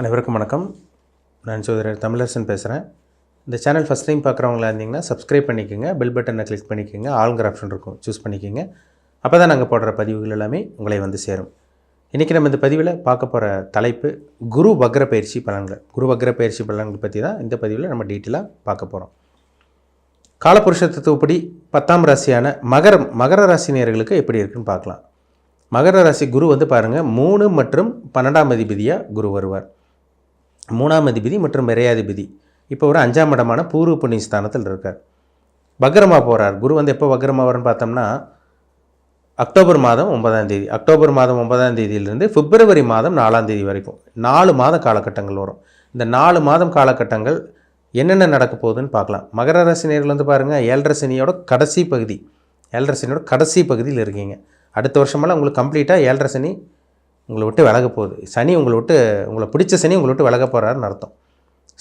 அனைவருக்கும் வணக்கம். நான் சோதரர் தமிழரசன் பேசுகிறேன் இந்த சேனல் ஃபஸ்ட் டைம் பார்க்குறவங்களா இருந்தீங்கன்னா சப்ஸ்கிரைப் பண்ணிக்கோங்க பெல் பட்டனை கிளிக் பண்ணிக்கோங்க ஆளுங்கிற ஆப்ஷன் இருக்கும். சூஸ் பண்ணிக்கோங்க. அப்போ தான் நாங்கள் போடுற பதிவுகள் எல்லாமே உங்களை வந்து சேரும். இன்றைக்கி நம்ம இந்த பதிவில் பார்க்க போகிற தலைப்பு குரு வக்ர பயிற்சி பலன்கள். குரு வக்ர பயிற்சி பலன்கள் பற்றி தான் இந்த பதிவில் நம்ம டீட்டெயிலாக பார்க்க போகிறோம் காலபுருஷ தத்துவப்படி பத்தாம் ராசியான மகரம் மகர ராசினியர்களுக்கு எப்படி இருக்குன்னு பார்க்கலாம். மகர ராசி குரு வந்து பாருங்கள் மூணு மற்றும் பன்னெண்டாம் அதிபதியாக குரு வருவார். மூணாம் அதிபதி மற்றும் விரையாதிபதி இப்போ ஒரு அஞ்சாம் இடமான பூர்வ புண்ணிய ஸ்தானத்தில் இருக்கார். வக்ரமாக போகிறார் குரு வந்து எப்போ வக்ரமாவார்னு பார்த்தோம்னா அக்டோபர் மாதம் ஒன்பதாம் தேதி. அக்டோபர் மாதம் ஒன்பதாம் தேதியிலிருந்து பிப்ரவரி மாதம் நாலாம் தேதி வரைக்கும். நாலு மாத காலகட்டங்கள் வரும். இந்த நாலு மாதம் காலகட்டங்கள் என்னென்ன நடக்க போகுதுன்னு பார்க்கலாம். மகர ராசி நேர்கள் வந்து பாருங்கள் ஏழரை சனியோட கடைசி பகுதி. ஏழரை சனியோட கடைசி பகுதியில் இருக்கீங்க. அடுத்த வருஷமெல்லாம் உங்களுக்கு கம்ப்ளீட்டாக ஏழரை சனி உங்களை விட்டு விலக போகுது. சனி உங்களை விட்டு உங்களை பிடிச்ச சனி உங்களை விட்டு விலக போகிறாருன்னு அர்த்தம்.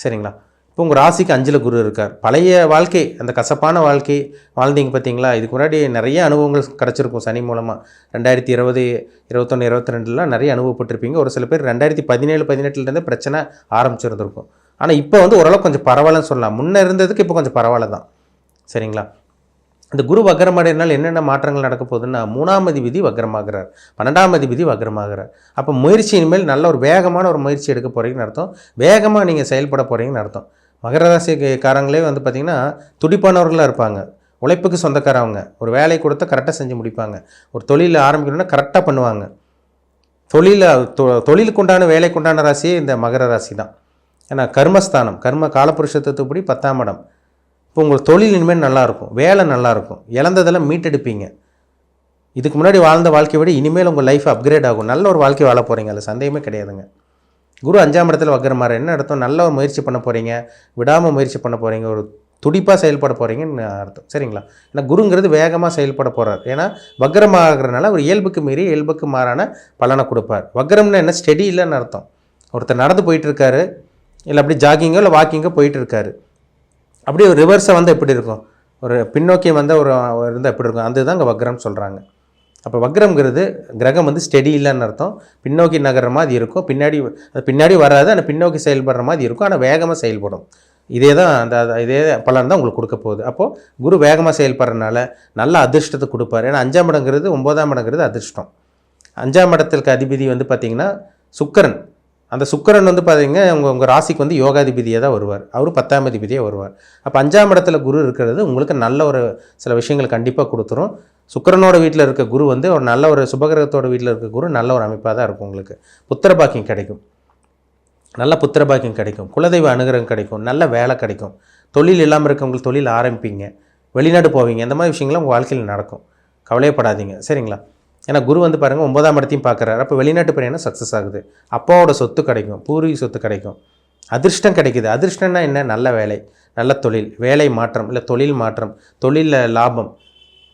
சரிங்களா? இப்போ உங்கள் ராசிக்கு அஞ்சில் குரு இருக்கார். பழைய வாழ்க்கை அந்த கசப்பான வாழ்க்கை வாழ்ந்தீங்க பார்த்தீங்களா? இதுக்கு முன்னாடி நிறைய அனுபவங்கள் கிடச்சிருக்கும் சனி மூலமாக ரெண்டாயிரத்தி இருபது இருபத்தொன்று இருபத்தி ரெண்டுலாம் நிறைய அனுபவப்பட்டிருப்பீங்க. ஒரு சில பேர் ரெண்டாயிரத்தி பதினேழு பதினெட்டுலேருந்து பிரச்சனை ஆரம்பிச்சிருந்திருக்கும். ஆனால் இப்போ வந்து ஓரளவுக்கு கொஞ்சம் பரவாயில்லன்னு சொல்லலாம். முன்னே இருந்ததுக்கு இப்போ கொஞ்சம் பரவாயில்ல தான் சரிங்களா? இந்த குரு வக்ரமடைனால் என்னென்ன மாற்றங்கள் நடக்க போகுதுன்னா மூணாம் அதிபதி வக்ரமாகிறார் பன்னெண்டாம் அதிபதி வக்ரமாகிறார். அப்போ முயற்சி இனிமேல் நல்ல ஒரு வேகமான ஒரு முயற்சி எடுக்க போகிறீங்கன்னு அர்த்தம். வேகமாக நீங்கள் செயல்பட போகிறீங்கன்னு அர்த்தம். மகர ராசிக்காரங்களே வந்து பார்த்திங்கன்னா துடிப்பானவர்களாக இருப்பாங்க. உழைப்புக்கு சொந்தக்காரவங்க. ஒரு வேலை கொடுத்தா கரெக்டாக செஞ்சு முடிப்பாங்க. ஒரு தொழில் ஆரம்பிக்கணும்னா கரெக்டாக பண்ணுவாங்க. தொழில் தொ- தொழிலுக்கு உண்டான வேலைக்கு ராசியே இந்த மகர ராசி தான் ஏன்னா கர்மஸ்தானம் கர்ம காலபுருஷத்துப்படி பத்தாம் இடம். இப்போ உங்கள் தொழில் இனிமேல் நல்லாயிருக்கும் வேலை நல்லாயிருக்கும் இழந்ததெல்லாம் மீட்டெடுப்பீங்க. இதுக்கு முன்னாடி வாழ்ந்த வாழ்க்கையை விட இனிமேல் உங்கள் லைஃப் அப்கிரேட் ஆகும். நல்ல ஒரு வாழ்க்கை வாழ போகிறீங்க அதில் சந்தேகமே கிடையாதுங்க. குரு அஞ்சாம் இடத்துல வக்கரமாறு என்ன அர்த்தம்? நல்ல ஒரு முயற்சி பண்ண போகிறீங்க விடாமல் முயற்சி பண்ண போகிறீங்க ஒரு துடிப்பாக செயல்பட போகிறீங்கன்னு அர்த்தம். சரிங்களா? ஏன்னா குருங்கிறது வேகமாக செயல்பட போகிறார் ஏன்னா வக்கரமாகறதுனால ஒரு இயல்புக்கு மீறி இயல்புக்கு மாறான பலனை கொடுப்பார். வக்ரம்னா என்ன? ஸ்டெடி இல்லைன்னு அர்த்தம். ஒருத்தர் நடந்து போயிட்டுருக்காரு இல்லை அப்படி ஜாகிங்கோ இல்லை வாக்கிங்கோ போயிட்டுருக்காரு அப்படியே ஒரு ரிவர்ஸை வந்து எப்படி இருக்கும்? ஒரு பின்னோக்கி வந்த ஒரு இருந்தால் எப்படி இருக்கும்? அதுதான் இங்கே வக்ரம் சொல்கிறாங்க அப்போ வக்ரம்ங்கிறது கிரகம் வந்து ஸ்டெடி இல்லைன்னு அர்த்தம். பின்னோக்கி நகர்ற மாதிரி இருக்கும். பின்னாடி அது பின்னாடி வராது ஆனால் பின்னோக்கி செயல்படுற மாதிரி இருக்கும். ஆனால் வேகமாக செயல்படும். இதே தான் அந்த இதே பலன் தான் உங்களுக்கு கொடுக்க போகுது. அப்போது குரு வேகமாக செயல்படுறதுனால நல்ல அதிர்ஷ்டத்தை கொடுப்பார். ஏன்னா அஞ்சாம் இடங்கிறது ஒம்போதாம் இடங்கிறது அதிர்ஷ்டம். அஞ்சாம் இடத்திற்கு அதிபதி வந்து பார்த்திங்கன்னா சுக்கரன். அந்த சுக்கரன் வந்து பார்த்தீங்க உங்கள் உங்கள் ராசிக்கு வந்து யோகாதிபதியாக தான் வருவார். அவர் பத்தாம் அதிபதியாக வருவார். அப்போ அஞ்சாம் இடத்துல குரு இருக்கிறது உங்களுக்கு நல்ல ஒரு சில விஷயங்கள் கண்டிப்பாக கொடுத்துரும். சுக்கரனோட வீட்டில் இருக்க குரு வந்து ஒரு நல்ல ஒரு சுபகிரகத்தோட வீட்டில் இருக்க குரு நல்ல ஒரு அமைப்பாக தான் இருக்கும் உங்களுக்கு. புத்திர பாக்கியம் கிடைக்கும். நல்ல புத்திர பாக்கியம் கிடைக்கும். குலதெய்வ அனுகிரகம் கிடைக்கும். நல்ல வேலை கிடைக்கும். தொழில் இல்லாமல் இருக்கவங்களுக்கு தொழில் ஆரம்பிப்பீங்க. வெளிநாடு போவீங்க. இந்த மாதிரி விஷயங்கள்லாம் உங்கள் வாழ்க்கையில் நடக்கும். கவலையப்படாதீங்க. சரிங்களா? ஏன்னா குரு வந்து பாருங்கள் ஒன்பதாம் இடத்தையும் பார்க்குறாரு. அப்போ வெளிநாட்டு பிரயாணம் சக்ஸஸ் ஆகுது. அப்பாவோட சொத்து கிடைக்கும். பூர்வீக சொத்து கிடைக்கும். அதிர்ஷ்டம் கிடைக்குது. அதிர்ஷ்டம்னா என்ன? நல்ல வேலை நல்ல தொழில் வேலை மாற்றம் இல்லை தொழில் மாற்றம் தொழிலில் லாபம்.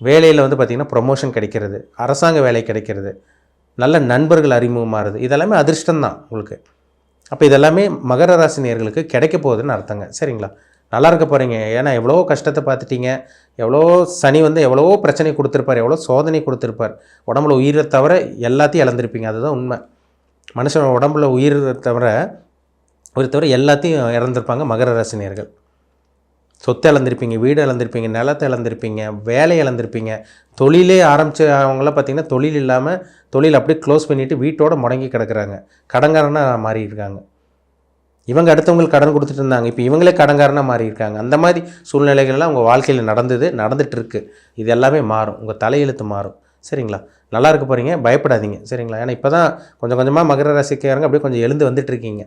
வேலையில் வந்து பார்த்திங்கன்னா ப்ரொமோஷன் கிடைக்கிறது. அரசாங்க வேலை கிடைக்கிறது. நல்ல நண்பர்கள் அறிமுகமாகுது இதெல்லாமே அதிர்ஷ்டம் தான் உங்களுக்கு. அப்போ இதெல்லாமே மகர ராசி நேயர்களுக்கு கிடைக்க போகுதுன்னு அர்த்தங்க. சரிங்களா? நல்லா இருக்க போகிறீங்க ஏன்னா எவ்வளோ கஷ்டத்தை பார்த்துட்டீங்க. எவ்வளோ சனி வந்து எவ்வளவோ பிரச்சனை கொடுத்துருப்பார். எவ்வளோ சோதனை கொடுத்துருப்பார். உடம்புல உயிரை தவிர எல்லாத்தையும் இழந்திருப்பீங்க. அதுதான் உண்மை. மனுஷன் உடம்புல உயிர் தவிர ஒரு தவிர எல்லாத்தையும் இறந்துருப்பாங்க மகர ரசினியர்கள் சொத்தை இழந்திருப்பீங்க வீடு இழந்திருப்பீங்க நிலத்தை இழந்திருப்பீங்க வேலை இழந்திருப்பீங்க. தொழிலே ஆரம்பிச்ச அவங்களாம் பார்த்தீங்கன்னா தொழில் இல்லாமல் தொழில் அப்படியே க்ளோஸ் பண்ணிவிட்டு வீட்டோடு முடங்கி கிடக்குறாங்க. கடங்காரனாக மாறி இருக்காங்க இவங்க அடுத்தவங்களுக்கு கடன் கொடுத்துட்டு இருந்தாங்க. இப்போ இவங்களே கடன்காரனாக மாறி இருக்காங்க அந்த மாதிரி சூழ்நிலைகள்லாம் உங்கள் வாழ்க்கையில் நடந்தது நடந்துகிட்ருக்கு இது எல்லாமே மாறும். உங்கள் தலையெழுத்து மாறும். சரிங்களா? நல்லா இருக்க போகிறீங்க பயப்படாதீங்க. சரிங்களா? ஏன்னா இப்போ தான் கொஞ்சம் கொஞ்சமாக மகர ராசிக்காரங்க அப்படியே கொஞ்சம் எழுந்து வந்துட்டுருக்கீங்க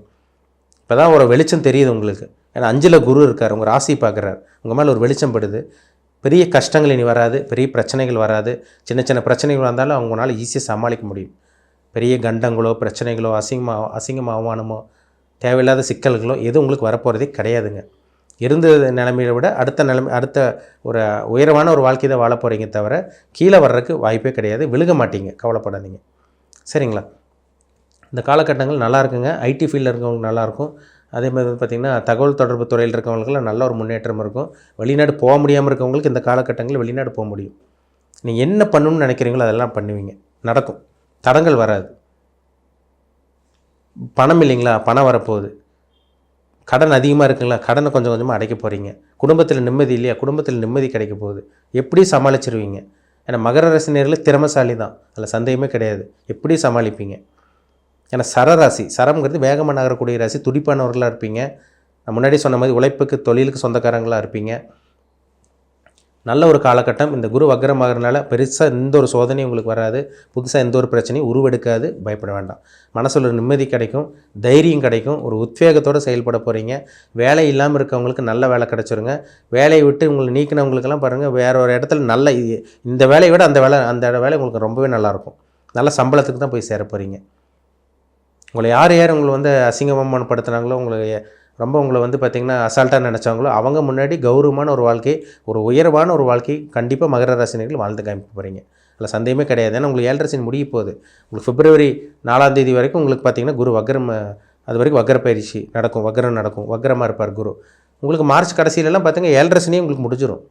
இப்போ தான் ஒரு வெளிச்சம் தெரியுது உங்களுக்கு. ஏன்னா அஞ்சில் குரு இருக்கார். உங்கள் ராசி பார்க்குறாரு உங்கள் மேலே ஒரு வெளிச்சம் படுது. பெரிய கஷ்டங்கள் இனி வராது. பெரிய பிரச்சனைகள் வராது. சின்ன சின்ன பிரச்சனைகள் வந்தாலும் அவங்களால ஈஸியாக சமாளிக்க முடியும். பெரிய கண்டங்களோ பிரச்சனைகளோ அசிங்கமாக அசிங்கம் அவமானமோ தேவையில்லாத சிக்கல்களோ எதுவும் உங்களுக்கு வரப்போகிறதே கிடையாதுங்க. இருந்த நிலைமையை விட அடுத்த நிலைமை அடுத்த ஒரு உயரமான ஒரு வாழ்க்கை தான் வாழ போகிறீங்க தவிர கீழே வர்றதுக்கு வாய்ப்பே கிடையாது. விழுக மாட்டீங்க. கவலைப்படாதீங்க. சரிங்களா? இந்த காலகட்டங்கள் நல்லா இருக்குங்க. ஐடி ஃபீல்டில் இருக்கவங்களுக்கு நல்லாயிருக்கும் அதே மாதிரி வந்து பார்த்திங்கன்னா தகவல் தொடர்பு துறையில் இருக்கவங்களுக்குலாம் நல்ல ஒரு முன்னேற்றம் இருக்கும். வெளிநாடு போக முடியாமல் இருக்கவங்களுக்கு இந்த காலகட்டங்களில் வெளிநாடு போக முடியும். நீங்கள் என்ன பண்ணணும்னு நினைக்கிறீங்களோ அதெல்லாம் பண்ணுவீங்க. நடக்கும். தடங்கள் வராது. பணம் இல்லைங்களா? பணம் வரப்போகுது. கடன் அதிகமாக இருக்குங்களா? கடனை கொஞ்சம் கொஞ்சமாக அடைக்க போகிறீங்க குடும்பத்தில் நிம்மதி இல்லையா? குடும்பத்தில் நிம்மதி கிடைக்க போகுது. எப்படி சமாளிச்சிருவீங்க? ஏன்னா மகர ராசி நேரில் திறமசாலி தான். அதில் சந்தேகமே கிடையாது. எப்படி சமாளிப்பீங்க? ஏன்னா சரராசி சரம்ங்கிறது வேகமாக நகரக்கூடிய ராசி. துடிப்பானவர்களாக இருப்பீங்க. முன்னாடி சொன்ன மாதிரி உழைப்புக்கு தொழிலுக்கு சொந்தக்காரங்களாக இருப்பீங்க. நல்ல ஒரு காலகட்டம். இந்த குரு வக்கரமாகறனால பெருசாக எந்த ஒரு சோதனையும் உங்களுக்கு வராது. புதுசாக எந்த ஒரு பிரச்சனையும் உருவெடுக்காது. பயப்பட வேண்டாம். மனசில் ஒரு நிம்மதி கிடைக்கும். தைரியம் கிடைக்கும். ஒரு உத்வேகத்தோடு செயல்பட போகிறீங்க வேலை இல்லாமல் இருக்கவங்களுக்கு நல்ல வேலை கிடச்சிருங்க. வேலையை விட்டு உங்களை நீக்கினவங்களுக்கெல்லாம் பாருங்கள் வேற ஒரு இடத்துல நல்ல இ- இந்த வேலையை விட அந்த வேலை அந்த வேலை உங்களுக்கு ரொம்பவே நல்லாயிருக்கும் நல்ல சம்பளத்துக்கு தான் போய் சேர போகிறீங்க உங்களை யார் யார் உங்களை வந்து அசிங்கமானப்படுத்துனாங்களோ உங்களை ரொம்ப உங்களை வந்து பார்த்திங்கன்னா அசால்ட்டாக நினச்சாங்களோ அவங்க முன்னாடி கௌரவமான ஒரு வாழ்க்கை ஒரு உயர்வான ஒரு வாழ்க்கை கண்டிப்பாக மகர ராசினியர்கள் வாழ்ந்து காமிக்க போகிறீங்க அதில் சந்தேகமே கிடையாது. ஏன்னா உங்களுக்கு ஏழரசின் முடிய போகுது. உங்களுக்கு பிப்ரவரி நாலாம் தேதி வரைக்கும் உங்களுக்கு பார்த்தீங்கன்னா குரு வக்ரம் அது வரைக்கும் வக்ர பயிற்சி நடக்கும். வக்ரம் நடக்கும். வக்ரமாக இருப்பார் குரு. உங்களுக்கு மார்ச் கடைசியிலலாம் பார்த்திங்கன்னா ஏழரை உங்களுக்கு முடிஞ்சிடும்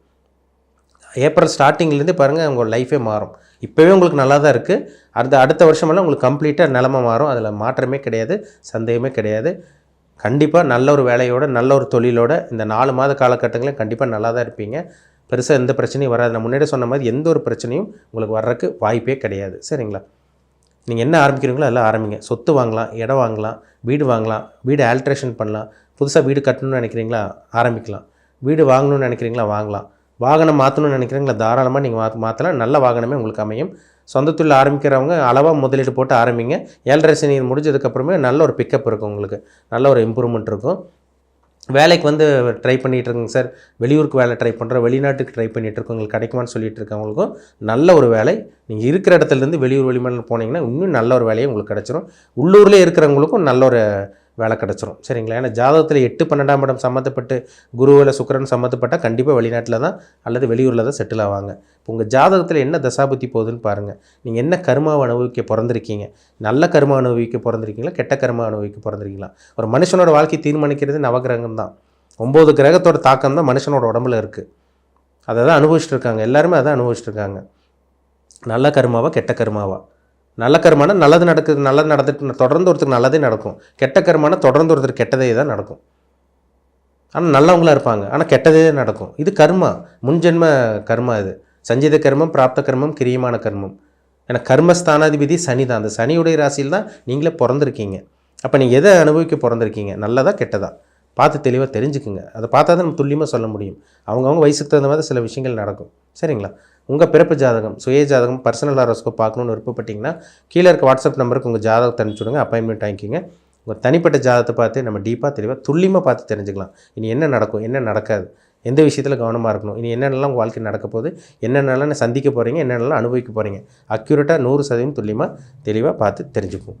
ஏப்ரல் ஸ்டார்டிங்லேருந்தே பாருங்கள் உங்கள் லைஃபே மாறும். இப்போவே உங்களுக்கு நல்லா தான் இருக்குது அடுத்த அடுத்த வருஷமெல்லாம் உங்களுக்கு கம்ப்ளீட்டாக நிலமை மாறும். அதில் மாற்றமே கிடையாது. சந்தேகமே கிடையாது. கண்டிப்பாக நல்ல ஒரு வேலையோட நல்ல ஒரு தொழிலோட இந்த நாலு மாத காலகட்டங்களில் கண்டிப்பாக நல்லா தான் இருப்பீங்க. பெருசாக எந்த பிரச்சனையும் வராது. நான் முன்னாடி சொன்ன மாதிரி எந்த ஒரு பிரச்சனையும் உங்களுக்கு வர்றதுக்கு வாய்ப்பே கிடையாது. சரிங்களா? நீங்கள் என்ன ஆரம்பிக்கிறீங்களோ அதெல்லாம் ஆரம்பிங்க. சொத்து வாங்கலாம் இடம் வாங்கலாம் வீடு வாங்கலாம் வீடு ஆல்ட்ரேஷன் பண்ணலாம். புதுசாக வீடு கட்டணும்னு நினைக்கிறீங்களா? ஆரம்பிக்கலாம். வீடு வாங்கணும்னு நினைக்கிறீங்களா? வாங்கலாம். வாகனம் மாற்றணும்னு நினைக்கிறீங்களா? தாராளமாக நீங்கள் மா மாற்றலாம் நல்ல வாகனமே உங்களுக்கு அமையும். சொந்த தொழில் ஆரம்பிக்கிறவங்க அளவாக முதலீடு போட்டு ஆரம்பிங்க. ஏழரை சனி முடிஞ்சதுக்கப்புறமே நல்ல ஒரு பிக்கப் இருக்கும் உங்களுக்கு. நல்ல ஒரு இம்ப்ரூவ்மெண்ட் இருக்கும். வேலைக்கு வந்து ட்ரை பண்ணிகிட்டு இருக்கேங்க சார். வெளியூருக்கு வேலை ட்ரை பண்ணுறோம் வெளிநாட்டுக்கு ட்ரை பண்ணிகிட்டு இருக்கோம். உங்களுக்கு கிடைக்குமான்னு சொல்லிட்டு இருக்கவங்களுக்கும் நல்ல ஒரு வேலை. நீங்கள் இருக்கிற இடத்துலேருந்து வெளியூர் வெளிமாநிலம் போனீங்கன்னா இன்னும் நல்ல ஒரு வேலையை உங்களுக்கு கிடச்சிரும். உள்ளூர்லேயே இருக்கிறவங்களுக்கும் நல்ல ஒரு வேலை கிடச்சிரும். சரிங்களா? ஏன்னா ஜாதகத்தில் எட்டு பன்னெண்டாம் இடம் சம்மந்தப்பட்டு குருவில் சுக்கிரன் சம்மந்தப்பட்டால் கண்டிப்பாக வெளிநாட்டில் தான் அல்லது வெளியூரில் தான் செட்டில் ஆவாங்க. இப்போ உங்கள் ஜாதகத்தில் என்ன தசாபுத்தி போகுதுன்னு பாருங்கள் நீங்கள் என்ன கர்மாவை அனுபவிக்க பிறந்திருக்கீங்க? நல்ல கர்மா அனுபவிக்க பிறந்திருக்கீங்களா? கெட்ட கர்மா அனுபவிக்க பிறந்திருக்கீங்களா? ஒரு மனுஷனோட வாழ்க்கை தீர்மானிக்கிறது நவகிரகம் தான். ஒம்பது கிரகத்தோட தாக்கம் தான் மனுஷனோட உடம்புல இருக்குது அதை தான் அனுபவிச்சுட்டு இருக்காங்க. எல்லாருமே அதான் அனுபவிச்சுட்டு இருக்காங்க. நல்ல கர்மாவா கெட்ட கர்மாவா? நல்ல கருமான நல்லது நடக்குது நல்லது நடந்துட்டு தொடர்ந்து ஒருத்தருக்கு நல்லதே நடக்கும். கெட்ட கருமான தொடர்ந்து ஒருத்தர் கெட்டதே தான் நடக்கும். ஆனால் நல்லவங்களா இருப்பாங்க. ஆனால் கெட்டதே நடக்கும். இது கர்மா. முன்ஜென்ம கர்மா இது. சஞ்சித கர்மம் பிராப்த கர்மம் கிரியமான கர்மம். ஏன்னா கர்மஸ்தானாதிபதி சனி தான். அந்த சனியுடைய ராசியில் தான் நீங்களே பிறந்திருக்கீங்க. அப்போ நீங்கள் எதை அனுபவிக்க பிறந்திருக்கீங்க? நல்லதா கெட்டதா? பார்த்து தெளிவாக தெரிஞ்சுக்குங்க. அதை பார்த்தா தான் நம்ம துல்லியமாக சொல்ல முடியும். அவங்கவுங்க வயசுக்கு தகுந்த மாதிரி சில விஷயங்கள் நடக்கும். சரிங்களா? உங்கள் பிறப்பு ஜாதகம் சுய ஜாதகம் பர்சனல் ஹாரோஸ்கோப் பார்க்கணுன்னு விருப்பப்பட்டிங்கன்னா கீழே இருக்க வாட்ஸ்அப் நம்பருக்கு உங்கள் ஜாதகத்தை அனுப்பிச்சுடுங்க. அப்பாயின்மெண்ட் வாங்கிக்கிங்க. உங்கள் தனிப்பட்ட ஜாதகத்தை பார்த்து நம்ம டீப்பாக தெளிவாக துல்லியமாக பார்த்து தெரிஞ்சுக்கலாம். இனி என்ன நடக்கும் என்ன நடக்காது எந்த விஷயத்தில் கவனமாக இருக்கணும் இனி என்னென்னலாம் உங்கள் வாழ்க்கை நடக்க போகுது என்னென்னலாம் சந்திக்க போகிறீங்க என்னென்னலாம் அனுபவிக்க போகிறீங்க அக்யூரேட்டாக நூறு சதவீதம் துல்லியமாக தெளிவாக பார்த்து தெரிஞ்சுப்போம்